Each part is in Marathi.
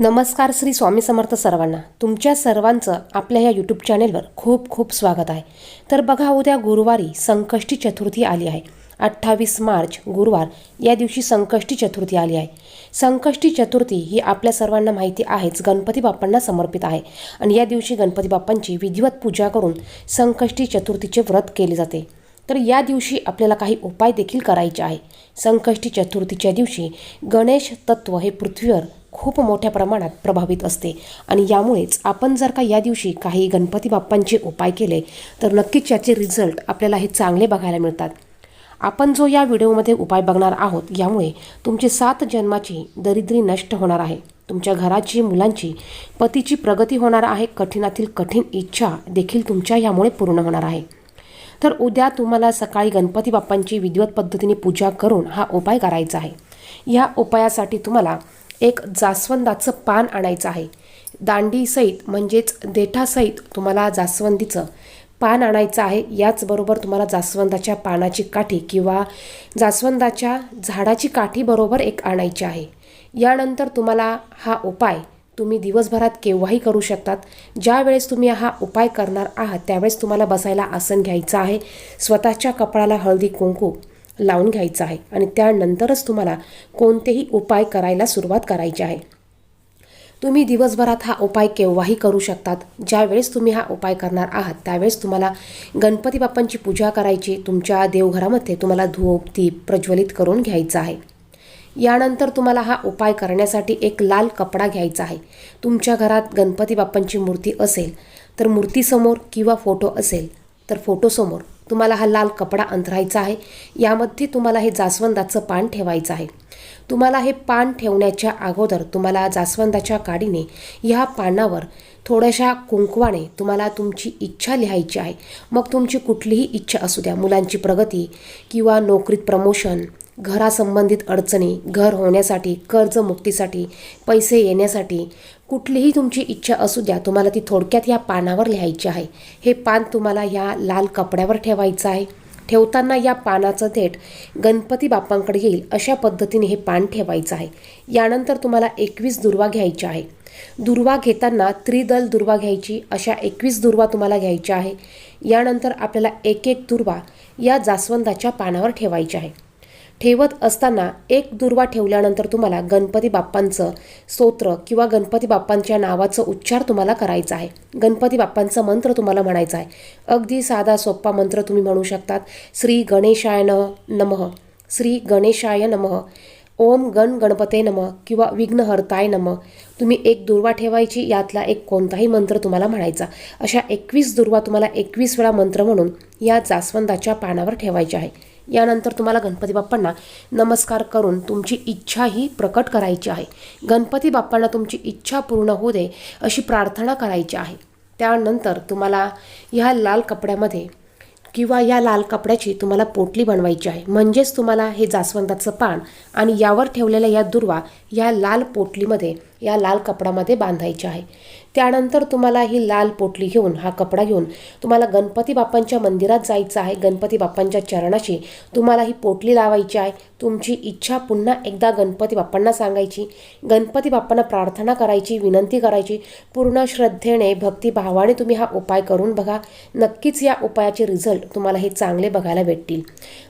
नमस्कार श्री स्वामी समर्थ सर्वांना. तुमच्या सर्वांचं आपल्या या यूट्यूब चॅनेलवर खूप खूप स्वागत आहे. तर बघा उद्या गुरुवारी संकष्टी चतुर्थी आली आहे. अठ्ठावीस मार्च गुरुवार या दिवशी संकष्टी चतुर्थी आली आहे. संकष्टी चतुर्थी ही आपल्या सर्वांना माहिती आहेच गणपती बाप्पांना समर्पित आहे. आणि या दिवशी गणपती बाप्पांची विधिवत पूजा करून संकष्टी चतुर्थीचे व्रत केले जाते. तर या दिवशी आपल्याला काही उपाय देखील करायचे आहे. संकष्टी चतुर्थीच्या दिवशी गणेश तत्व हे पृथ्वीवर खूप मोठ्या प्रमाणात प्रभावित असते. आणि यामुळेच आपण जर का या दिवशी काही गणपती बाप्पांचे उपाय केले तर नक्कीच याचे रिझल्ट आपल्याला हे चांगले बघायला मिळतात. आपण जो या व्हिडिओमध्ये उपाय बघणार आहोत यामुळे तुमची सात जन्माची दरिद्री नष्ट होणार आहे. तुमच्या घराची मुलांची पतीची प्रगती होणार आहे. कठीणातील कठीण इच्छा देखील तुमच्या यामुळे पूर्ण होणार आहे. तर उद्या तुम्हाला सकाळी गणपती बाप्पांची विधिवत पद्धतीने पूजा करून हा उपाय करायचा आहे. या उपायासाठी तुम्हाला एक जास्वंदाचं पान आणायचं आहे. दांडीसहित म्हणजेच देठासहित तुम्हाला जास्वंदीचं पान आणायचं आहे. याचबरोबर तुम्हाला जास्वंदाच्या पानाची काठी किंवा जास्वंदाच्या झाडाची काठी बरोबर एक आणायची आहे. यानंतर तुम्हाला हा उपाय तुम्ही दिवसभरात केव्हाही करू शकतात. ज्यावेळेस तुम्ही हा उपाय करणार आहात त्यावेळेस तुम्हाला बसायला आसन घ्यायचं आहे. स्वतःच्या कपाळाला हळदी कुंकू लावून घ्यायचं आहे आणि त्यानंतरच तुम्हाला कोणतेही उपाय करायला सुरुवात करायची आहे. तुम्ही दिवसभरात हा उपाय केव्हाही करू शकतात. ज्यावेळेस तुम्ही हा उपाय करणार आहात त्यावेळेस तुम्हाला गणपती बाप्पांची पूजा करायची तुमच्या देवघरामध्ये तुम्हाला धूप दीप प्रज्वलित करून घ्यायचा आहे. यानंतर तुम्हाला हा उपाय करण्यासाठी एक लाल कपडा घ्यायचा आहे. तुमच्या घरात गणपती बाप्पांची मूर्ती असेल तर मूर्तीसमोर किंवा फोटो असेल तर फोटोसमोर तुम्हाला हा लाल कपडा अंतरायचा आहे. यामध्ये तुम्हाला हे जास्वंदाचं पान ठेवायचं आहे. तुम्हाला हे पान ठेवण्याच्या अगोदर तुम्हाला जास्वंदाच्या काडीने ह्या पानावर थोड्याशा कुंकवाने तुम्हाला तुमची इच्छा लिहायची आहे. मग तुमची कुठलीही इच्छा असू द्या मुलांची प्रगती किंवा नोकरीत प्रमोशन घरासंबंधित अडचणी घर होण्यासाठी कर्जमुक्तीसाठी पैसे येण्यासाठी कुठलीही तुमची इच्छा असू द्या तुम्हाला ती थोडक्यात या पानावर लिहायची आहे. हे पान तुम्हाला ह्या लाल कपड्यावर ठेवायचं आहे. ठेवताना या पानाचं थेट गणपती बाप्पांकडे येईल अशा पद्धतीने हे पान ठेवायचं आहे. यानंतर तुम्हाला एकवीस दुर्वा घ्यायच्या आहे. दुर्वा घेताना त्रिदल दुर्वा घ्यायची अशा एकवीस दुर्वा तुम्हाला घ्यायच्या आहे. यानंतर आपल्याला एक एक दुर्वा या जास्वंदाच्या पानावर ठेवायच्या आहे. ठेवत असताना एक दुर्वा ठेवल्यानंतर तुम्हाला गणपती बाप्पांचं स्तोत्र किंवा गणपती बाप्पांच्या नावाचं उच्चार तुम्हाला करायचा आहे. गणपती बाप्पांचं मंत्र तुम्हाला म्हणायचा आहे. अगदी साधा सोप्पा मंत्र तुम्ही म्हणू शकतात. श्री गणेशाय नमः. श्री गणेशाय नमः. ओम गण गणपते नम किंवा विघ्नहर्ताय नम. तुम्ही एक दुर्वा ठेवायची यातला एक कोणताही मंत्र तुम्हाला म्हणायचा. अशा एकवीस दुर्वा तुम्हाला एकवीस वेळा मंत्र म्हणून या जास्वंदाच्या पानावर ठेवायच्या आहे. यानंतर तुम्हाला गणपती बाप्पांना नमस्कार करून तुमची इच्छा ही प्रकट करायची आहे. गणपती बाप्पांना तुमची इच्छा पूर्ण होऊ दे अशी प्रार्थना करायची आहे. त्यानंतर तुम्हाला ह्या लाल कपड्यामध्ये किंवा या लाल कपड्याची तुम्हाला पोटली बनवायची आहे. म्हणजेच तुम्हाला हे जास्वंदाचं पान आणि यावर ठेवलेल्या या दुर्वा या लाल पोटलीमध्ये या लाल कपडामध्ये बांधायचे आहे. त्यानंतर तुम्हाला ही लाल पोटली घेऊन हा कपडा घेऊन तुम्हाला गणपती बाप्पांच्या मंदिरात जायचं आहे. गणपती बाप्पांच्या चरणाशी तुम्हाला ही पोटली लावायची आहे. तुमची इच्छा पुन्हा एकदा गणपती बाप्पांना सांगायची. गणपती बाप्पांना प्रार्थना करायची विनंती करायची. पूर्ण श्रद्धेने भक्तिभावाने तुम्ही हा उपाय करून बघा. नक्कीच या उपायाचे रिझल्ट तुम्हाला हे चांगले बघायला भेटतील.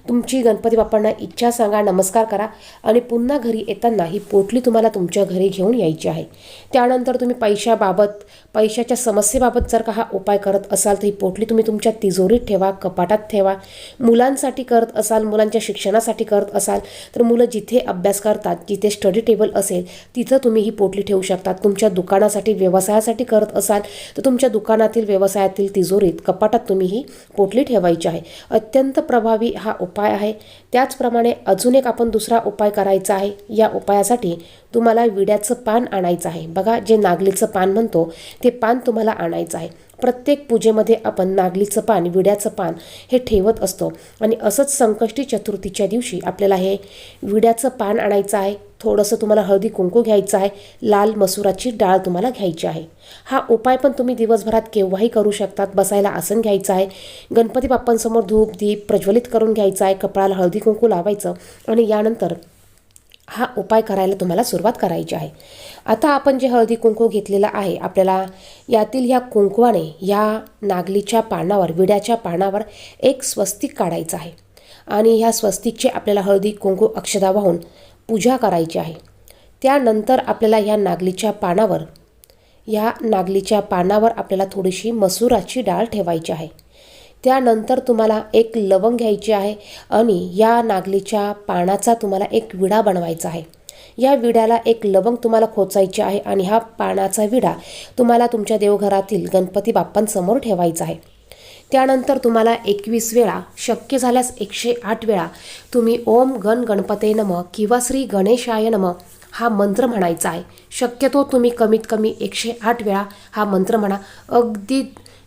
तुमची गणपती बाप्पांना इच्छा सांगा नमस्कार करा आणि पुन्हा घरी येताना ही पोटली तुम्हाला तुमच्या घरी घेऊन यायची आहे. त्यानंतर तुम्ही पैशाबाबत पैशाच्या समस्येबाबत जर का हा उपाय करत असाल तर ही पोटली तुम्ही तुमच्या तिजोरीत ठेवा कपाटात ठेवा. मुलांसाठी करत असाल मुलांच्या शिक्षणासाठी करत असाल तर मुलं जिथे अभ्यास करतात जिथे स्टडी टेबल असेल तिथं तुम्ही ही पोटली ठेवू शकतात. तुमच्या दुकानासाठी व्यवसायासाठी करत असाल तर तुमच्या दुकानातील व्यवसायातील तिजोरीत कपाटात तुम्ही ही पोटली ठेवायची आहे. अत्यंत प्रभावी हा उपाय आहे. त्याचप्रमाणे अजून एक आपण दुसरा उपाय करायचा आहे. या उपायासाठी तुम्हाला विड्याचं पान आणायचं आहे. बघा जे नागलीचं पान म्हणतो ते पान तुम्हाला आणायचं आहे. प्रत्येक पूजेमध्ये आपण नागलीचं पान विड्याचं पान हे ठेवत असतो. आणि असंच संकष्टी चतुर्थीच्या दिवशी आपल्याला हे विड्याचं पान आणायचं आहे. थोडंसं तुम्हाला हळदी कुंकू घ्यायचं आहे. लाल मसुराची डाळ तुम्हाला घ्यायची आहे. हा उपाय पण तुम्ही दिवसभरात केव्हाही करू शकतात. बसायला आसन घ्यायचं आहे. गणपती बाप्पांसमोर धूप दीप प्रज्वलित करून घ्यायचं आहे. कपाळाला हळदी कुंकू लावायचं. आणि यानंतर हा उपाय करायला तुम्हाला सुरुवात करायची आहे. आता आपण जे हळदी कुंकू घेतलेला आहे आपल्याला यातील ह्या कुंकवाने या नागलीच्या पानावर विड्याच्या पानावर एक स्वस्तिक काढायचं आहे. आणि ह्या स्वस्तिकचे आपल्याला हळदी कुंकू अक्षदा वाहून पूजा करायची आहे. त्यानंतर आपल्याला ह्या नागलीच्या पानावर ह्या नागलीच्या पानावर आपल्याला थोडीशी मसुराची डाळ ठेवायची आहे. त्यानंतर तुम्हाला एक लवंग घ्यायची आहे आणि या नागलीच्या पानाचा तुम्हाला एक विडा बनवायचा आहे. या विड्याला एक लवंग तुम्हाला खोचायची आहे आणि हा पानाचा विडा तुम्हाला तुमच्या देवघरातील गणपती बाप्पांसमोर ठेवायचा आहे. त्यानंतर तुम्हाला एकवीस वेळा शक्य झाल्यास एकशे आठ वेळा तुम्ही ओम गण गणपते नम किंवा श्री गणेशाय नम हा मंत्र म्हणायचा आहे. शक्यतो तुम्ही कमीत कमी एकशे आठ वेळा हा मंत्र म्हणा. अगदी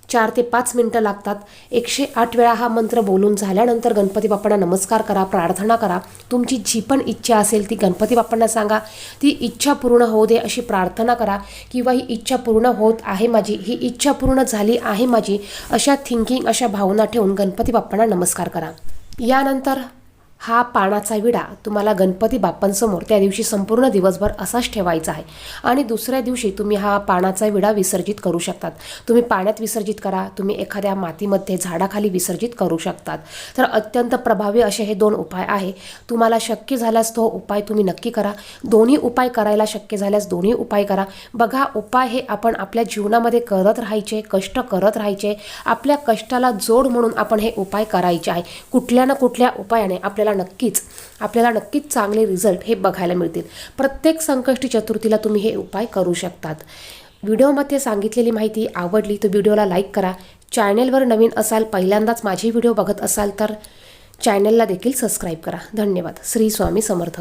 चार ते पाच मिनटं लागतात. एकशे आठ वेळा हा मंत्र बोलून झाल्यानंतर गणपती बाप्पांना नमस्कार करा प्रार्थना करा. तुमची जी पण इच्छा असेल ती गणपती बाप्पांना सांगा. ती इच्छा पूर्ण होऊ दे अशी प्रार्थना करा किंवा ही इच्छा पूर्ण होत आहे माझी ही इच्छा पूर्ण झाली आहे माझी अशा थिंकिंग अशा भावना ठेवून गणपती बाप्पांना नमस्कार करा. यानंतर हा पानाचा विडा तुम्हाला गणपती बाप्पांसमोर त्या दिवशी संपूर्ण दिवसभर असाच ठेवायचा आहे. आणि दुसऱ्या दिवशी तुम्ही हा पानाचा विडा विसर्जित करू शकतात. तुम्ही पाण्यात विसर्जित करा तुम्ही एखाद्या मातीमध्ये झाडाखाली विसर्जित करू शकतात. तर अत्यंत प्रभावी असे हे दोन उपाय आहे. तुम्हाला शक्य झाल्यास तो उपाय तुम्ही नक्की करा. दोन्ही उपाय करायला शक्य झाल्यास दोन्ही उपाय करा. बघा उपाय हे आपण आपल्या जीवनामध्ये करत राहायचे कष्ट करत राहायचे. आपल्या कष्टाला जोड म्हणून आपण हे उपाय करायचे आहे. कुठल्या ना कुठल्या उपायाने आपल्याला नक्कीच आपल्याला नक्कीच चांगले रिझल्ट हे बघायला मिळतील. प्रत्येक संकष्टी चतुर्थीला तुम्ही हे उपाय करू शकतात. व्हिडिओमध्ये सांगितलेली माहिती आवडली तर व्हिडिओला लाईक करा. चॅनेलवर नवीन असाल पहिल्यांदाच माझे व्हिडिओ बघत असाल तर चॅनेलला देखील सबस्क्राईब करा. धन्यवाद. श्री स्वामी समर्थ.